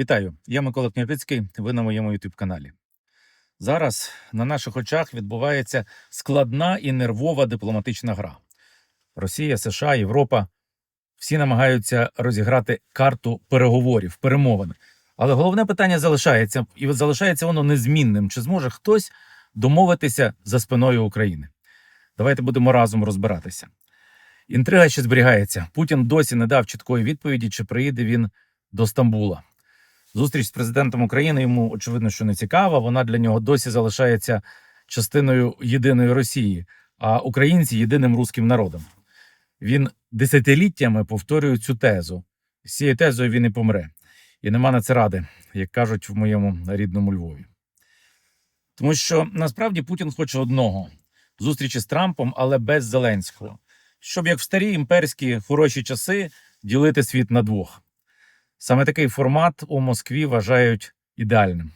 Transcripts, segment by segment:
Вітаю, я Микола Княжицький. Ви на моєму youtube каналі. Зараз на наших очах відбувається складна і нервова дипломатична гра. Росія, США, Європа всі намагаються розіграти карту переговорів, перемовин. Але головне питання залишається, і залишається воно незмінним: чи зможе хтось домовитися за спиною України? Давайте будемо разом розбиратися. Інтрига ще зберігається. Путін досі не дав чіткої відповіді, чи приїде він до Стамбула. Зустріч з президентом України йому очевидно, що не цікава. Вона для нього досі залишається частиною єдиної Росії, а українці єдиним руським народом. Він десятиліттями повторює цю тезу. З цією тезою він і помре. І нема на це ради, як кажуть в моєму рідному Львові. Тому що насправді Путін хоче одного зустрічі з Трампом, але без Зеленського, щоб як в старі імперські хороші часи ділити світ на двох. Саме такий формат у Москві вважають ідеальним.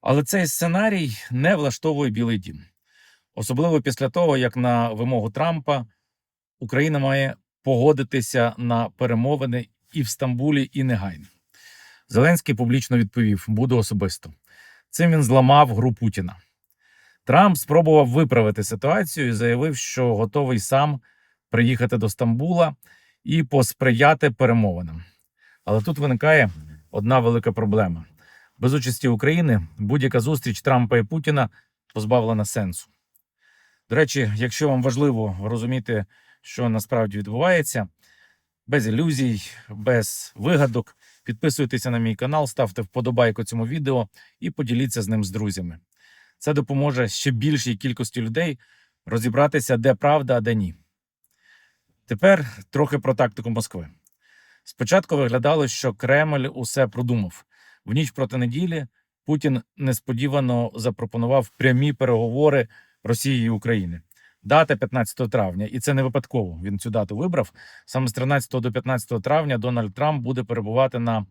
Але цей сценарій не влаштовує Білий Дім. Особливо після того, як на вимогу Трампа Україна має погодитися на перемовини і в Стамбулі, і негайно. Зеленський публічно відповів: буду особисто. Цим він зламав гру Путіна. Трамп спробував виправити ситуацію і заявив, що готовий сам приїхати до Стамбула і посприяти перемовинам. Але тут виникає одна велика проблема: без участі України будь-яка зустріч Трампа і Путіна позбавлена сенсу. До речі, якщо вам важливо розуміти, що насправді відбувається, без ілюзій, без вигадок, підписуйтеся на мій канал, ставте вподобайку цьому відео і поділіться з ним з друзями. Це допоможе ще більшій кількості людей розібратися, де правда, а де ні. Тепер трохи про тактику Москви. Спочатку виглядало, що Кремль усе продумав. В ніч проти неділі Путін несподівано запропонував прямі переговори Росії і України. Дата 15 травня, і це не випадково. Він цю дату вибрав. Саме з 13 до 15 травня Дональд Трамп буде перебувати на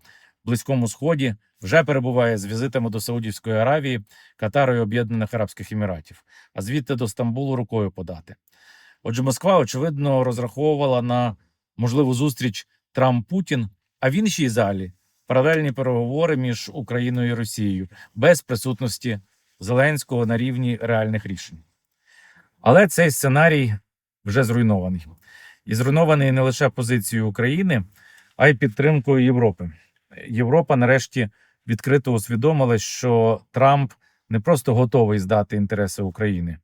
Близькому Сході. Вже перебуває з візитами до Саудівської Аравії, Катару і Об'єднаних Арабських Еміратів, а звідти до Стамбулу рукою подати. Отже, Москва очевидно розраховувала на можливу зустріч Трамп-Путін, а в іншій залі паралельні переговори між Україною і Росією без присутності Зеленського на рівні реальних рішень. Але цей сценарій вже зруйнований. І зруйнований не лише позицією України, а й підтримкою Європи. Європа нарешті відкрито усвідомила, що Трамп не просто готовий здати інтереси України,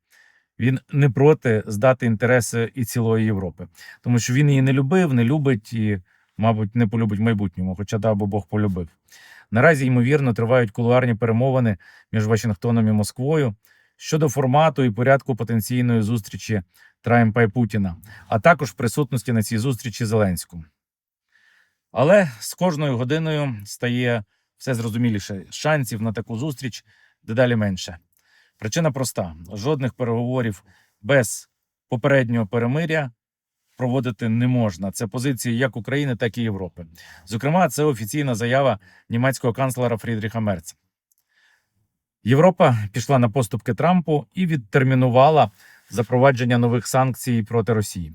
він не проти здати інтереси і цілої Європи, тому що він її не любив, не любить і, мабуть, не полюбить майбутньому, хоча дав би Бог полюбив. Наразі ймовірно тривають кулуарні перемовини між Вашингтоном і Москвою щодо формату і порядку потенційної зустрічі Трампа і Путіна, а також присутності на цій зустрічі Зеленського. Але з кожною годиною стає все зрозуміліше. Шансів на таку зустріч дедалі менше. Причина проста: жодних переговорів без попереднього перемиря проводити не можна. Це позиції як України, так і Європи. Зокрема, це офіційна заява німецького канцлера Фрідріха Мерца. Європа пішла на поступки Трампу і відтермінувала запровадження нових санкцій проти Росії,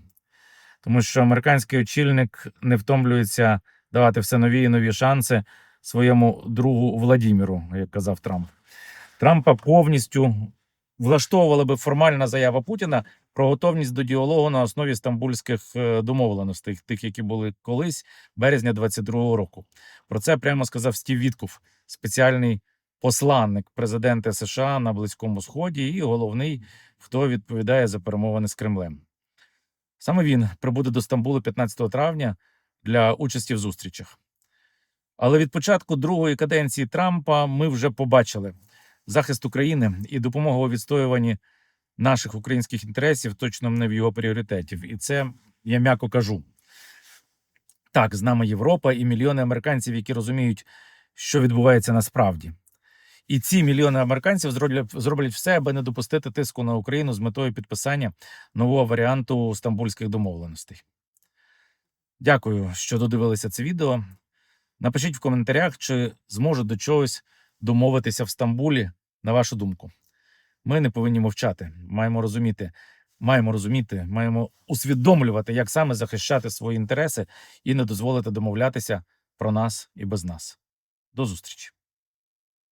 тому що американський очільник не втомлюється давати все нові і нові шанси своєму другу Владіміру, як казав Трамп. Трампа повністю влаштовувала би формальна заява Путіна про готовність до діалогу на основі стамбульських е, домовленостей, тих, які були колись березня 22-го року. Про це прямо сказав Стів Вітков, спеціальний посланник президента США на Близькому Сході і головний, хто відповідає за перемовини з Кремлем. Саме він прибуде до Стамбулу 15 травня для участі в зустрічах. Але від початку другої каденції Трампа ми вже побачили захист України і допомога у відстоюванні наших українських інтересів точно не в його пріоритетів. І це я м'яко кажу. Так, з нами Європа і мільйони американців, які розуміють, що відбувається насправді. І ці мільйони американців зроблять, зроблять все, аби не допустити тиску на Україну з метою підписання нового варіанту стамбульських домовленостей. Дякую, що додивилися це відео. Напишіть в коментарях, чи зможуть до чогось домовитися в Стамбулі, на вашу думку. Ми не повинні мовчати. Маємо розуміти, маємо розуміти, маємо усвідомлювати, як саме захищати свої інтереси і не дозволити домовлятися про нас і без нас. До зустрічі!